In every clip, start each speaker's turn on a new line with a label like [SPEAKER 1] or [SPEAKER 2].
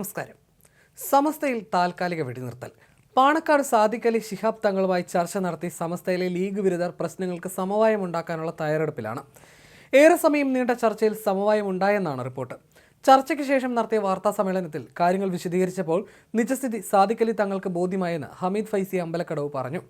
[SPEAKER 1] നമസ്കാരം. സമസ്തയിൽ താൽക്കാലിക വെടിനിർത്തൽ. പാണക്കാട് സാദിഖലി ശിഹാബ് തങ്ങളുമായി ചർച്ച നടത്തി സമസ്തയിലെ ലീഗ് വിരുദ്ധർ പ്രശ്നങ്ങൾക്ക് സമവായം ഉണ്ടാക്കാനുള്ള തയ്യാറെടുപ്പിലാണ്. ഏറെ സമയം നീണ്ട ചർച്ചയിൽ സമവായം ഉണ്ടായെന്നാണ് റിപ്പോർട്ട്. ചർച്ചയ്ക്ക് ശേഷം നടത്തിയ വാർത്താ സമ്മേളനത്തിൽ കാര്യങ്ങൾ വിശദീകരിച്ചപ്പോൾ നിജസ്ഥിതി സാദിഖലി തങ്ങൾക്ക് ബോധ്യമായെന്ന് ഹമീദ് ഫൈസി അമ്പലക്കടവ് പറഞ്ഞു.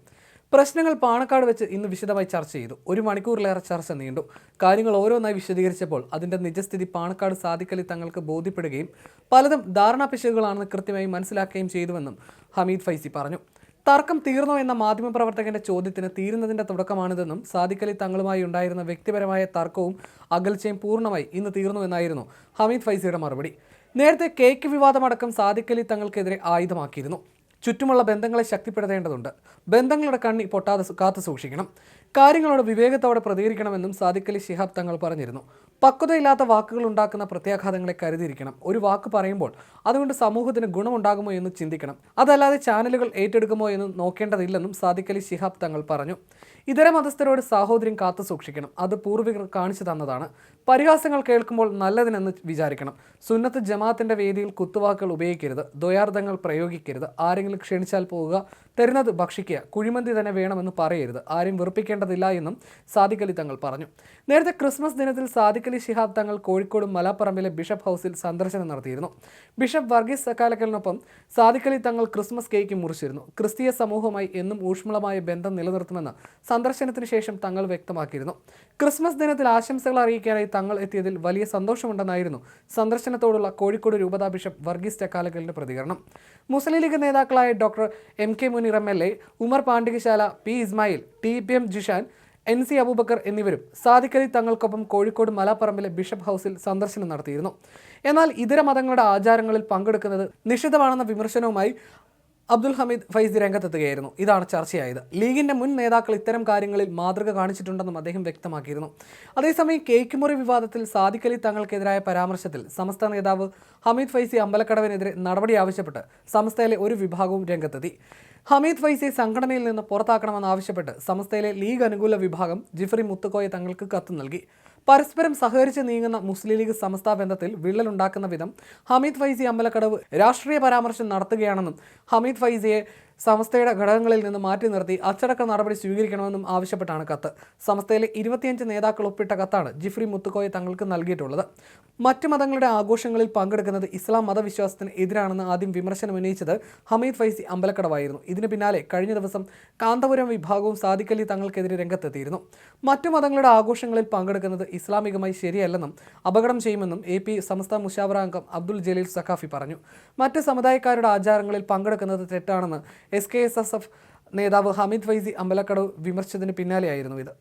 [SPEAKER 1] പ്രശ്നങ്ങൾ പാണക്കാട് വെച്ച് ഇന്ന് വിശദമായി ചർച്ച ചെയ്തു. ഒരു മണിക്കൂറിലേറെ ചർച്ച നീണ്ടു. കാര്യങ്ങൾ ഓരോന്നായി വിശദീകരിച്ചപ്പോൾ അതിന്റെ നിജസ്ഥിതി പാണക്കാട് സാധിക്കലി തങ്ങൾക്ക് ബോധ്യപ്പെടുകയും പലതും ധാരണാ പിശകുകളാണെന്ന് കൃത്യമായി മനസ്സിലാക്കുകയും ചെയ്തുവെന്നും ഹമീദ് ഫൈസി പറഞ്ഞു. തർക്കം തീർന്നോ എന്ന മാധ്യമപ്രവർത്തകന്റെ ചോദ്യത്തിന് തീരുന്നതിന്റെ തുടക്കമാണിതെന്നും സാദിഖലി തങ്ങളുമായി ഉണ്ടായിരുന്ന വ്യക്തിപരമായ തർക്കവും അകൽച്ചയും പൂർണമായി ഇന്ന് തീർന്നു എന്നായിരുന്നു ഹമീദ് ഫൈസിയുടെ മറുപടി. നേരത്തെ കേക്ക് വിവാദമടക്കം സാദിഖലി തങ്ങൾക്കെതിരെ ആയുധമാക്കിയിരുന്നു. ചുറ്റുമുള്ള ബന്ധങ്ങളെ ശക്തിപ്പെടുത്തേണ്ടതുണ്ട്. ബന്ധങ്ങളുടെ കണ്ണി പൊട്ടാതെ കാത്തു സൂക്ഷിക്കണം. കാര്യങ്ങളോട് വിവേകത്തോടെ പ്രതികരിക്കണമെന്നും സാദിഖ് അലി ശിഹാബ് തങ്ങൾ പറഞ്ഞിരുന്നു. പക്വതയില്ലാത്ത വാക്കുകൾ ഉണ്ടാക്കുന്ന പ്രത്യാഘാതങ്ങളെ കരുതിയിരിക്കണം. ഒരു വാക്ക് പറയുമ്പോൾ അതുകൊണ്ട് സമൂഹത്തിന് ഗുണമുണ്ടാകുമോ എന്ന് ചിന്തിക്കണം. അതല്ലാതെ ചാനലുകൾ ഏറ്റെടുക്കുമോ എന്ന് നോക്കേണ്ടതില്ലെന്നും സാദിഖ് അലി ശിഹാബ് തങ്ങൾ പറഞ്ഞു. ഇതര മതസ്ഥരോട് സാഹോദര്യം കാത്തു സൂക്ഷിക്കണം. അത് പൂർവികർ കാണിച്ചു തന്നതാണ്. പരിഹാസങ്ങൾ കേൾക്കുമ്പോൾ നല്ലതിനെന്ന് വിചാരിക്കണം. സുന്നത്ത് ജമാഅത്തിന്റെ വേദിയിൽ കുത്തുവാക്കുകൾ ഉപയോഗിക്കരുത്. ദ്വയാർത്ഥങ്ങൾ പ്രയോഗിക്കരുത്. ആരെങ്കിലും ക്ഷണിച്ചാൽ പോവുക. തരുന്നത് ഭക്ഷിക്കുക. കുഴിമന്തി തന്നെ വേണമെന്ന് പറയരുത്. ആരും വെറുപ്പിക്കേണ്ടതില്ല എന്നും സാദിഖലി തങ്ങൾ പറഞ്ഞു. നേരത്തെ ക്രിസ്മസ് ദിനത്തിൽ സാദിഖലി ശിഹാബ് തങ്ങൾ കോഴിക്കോട് മലപ്പറമ്പിലെ ബിഷപ്പ് ഹൗസിൽ സന്ദർശനം നടത്തിയിരുന്നു. ബിഷപ്പ് വർഗീസ് സക്കാലക്കലിനൊപ്പം സാദിഖലി തങ്ങൾ ക്രിസ്മസ് കേക്ക് മുറിച്ചിരുന്നു. ക്രിസ്തീയ സമൂഹമായി എന്നും ഊഷ്മളമായ ബന്ധം നിലനിർത്തുമെന്ന് സന്ദർശനത്തിന് ശേഷം തങ്ങൾ വ്യക്തമാക്കിയിരുന്നു. ക്രിസ്മസ് ദിനത്തിൽ ആശംസകൾ അറിയിക്കാനായി തങ്ങൾ എത്തിയതിൽ വലിയ സന്തോഷമുണ്ടെന്നായിരുന്നു സന്ദർശനത്തോടുള്ള കോഴിക്കോട് രൂപതാ ബിഷപ്പ് വർഗീസ് ചക്കാലക്കലിന്റെ പ്രതികരണം. മുസ്ലിം ലീഗ് നേതാക്കളായ doctor M K Muneer M L A Umar Pandikasala P Ismail T P M Jishan N C Abubakar എന്നിവരും സാദിഖലി തങ്ങൾക്കൊപ്പം കോഴിക്കോട് മലാപ്പറമ്പിലെ ബിഷപ്പ് ഹൗസിൽ സന്ദർശനം നടത്തിയിരുന്നു. എന്നാൽ ഇതര മതങ്ങളുടെ ആചാരങ്ങളിൽ പങ്കെടുക്കുന്നത് നിഷിദ്ധമാണെന്ന വിമർശനവുമായി അബ്ദുൽ ഹമീദ് ഫൈസി രംഗത്തെത്തുകയായിരുന്നു. ഇതാണ് ചർച്ചയായത്. ലീഗിന്റെ മുൻ നേതാക്കൾ ഇത്തരം കാര്യങ്ങളിൽ മാതൃക കാണിച്ചിട്ടുണ്ടെന്നും അദ്ദേഹം വ്യക്തമാക്കിയിരുന്നു. അതേസമയം കേക്ക് മുറി വിവാദത്തിൽ സാദിഖലി തങ്ങൾക്കെതിരായ പരാമർശത്തിൽ സമസ്ത നേതാവ് ഹമീദ് ഫൈസി അമ്പലക്കടവിനെതിരെ നടപടി ആവശ്യപ്പെട്ട് സമസ്തയിലെ ഒരു വിഭാഗവും രംഗത്തെത്തി. ഹമീദ് ഫൈസി സംഘടനയിൽ നിന്ന് പുറത്താക്കണമെന്നാവശ്യപ്പെട്ട് സമസ്തയിലെ ലീഗ് അനുകൂല വിഭാഗം ജിഫ്രി മുത്തുക്കോയ തങ്ങൾക്ക് കത്ത് നൽകി. പരസ്പരം സഹകരിച്ച് നീങ്ങുന്ന മുസ്ലിം ലീഗ് സമസ്ത ബന്ധത്തിൽ വിള്ളലുണ്ടാക്കുന്ന വിധം ഹമീദ് ഫൈസി അമ്പലക്കടവ് രാഷ്ട്രീയ പരാമർശം നടത്തുകയാണെന്നും ഹമീദ് ഫൈസിയെ സമസ്തയുടെ ഘടകങ്ങളിൽ നിന്ന് മാറ്റി നിർത്തി അച്ചടക്ക നടപടി സ്വീകരിക്കണമെന്നും ആവശ്യപ്പെട്ടാണ് കത്ത്. സമസ്തയിലെ ഇരുപത്തിയഞ്ച് നേതാക്കൾ ഒപ്പിട്ട കത്താണ് ജിഫ്രി മുത്തുക്കോയ തങ്ങൾക്ക് നൽകിയിട്ടുള്ളത്. മറ്റ് മതങ്ങളുടെ ആഘോഷങ്ങളിൽ പങ്കെടുക്കുന്നത് ഇസ്ലാം മതവിശ്വാസത്തിന് എതിരാണെന്ന് ആദ്യം വിമർശനം ഉന്നയിച്ചത് ഹമീദ് ഫൈസി അമ്പലക്കടവായിരുന്നു. ഇതിന് പിന്നാലെ കഴിഞ്ഞ ദിവസം കാന്തപുരം വിഭാഗവും സാദിഖലി തങ്ങൾക്കെതിരെ രംഗത്തെത്തിയിരുന്നു. മറ്റു മതങ്ങളുടെ ആഘോഷങ്ങളിൽ പങ്കെടുക്കുന്നത് ഇസ്ലാമികമായി ശരിയല്ലെന്നും അപകടം ചെയ്യുമെന്നും എ പി സംസ്ഥാന മുഷാവറ അംഗം അബ്ദുൽ ജലീൽ സഖാഫി പറഞ്ഞു. മറ്റ് സമുദായക്കാരുടെ ആചാരങ്ങളിൽ പങ്കെടുക്കുന്നത് തെറ്റാണെന്ന് S K S S F നേതാവ് ഹമീദ് ഫൈസി അമ്പലക്കടവ് വിമർശിച്ചതിന് പിന്നാലെയായിരുന്നു ഇത്.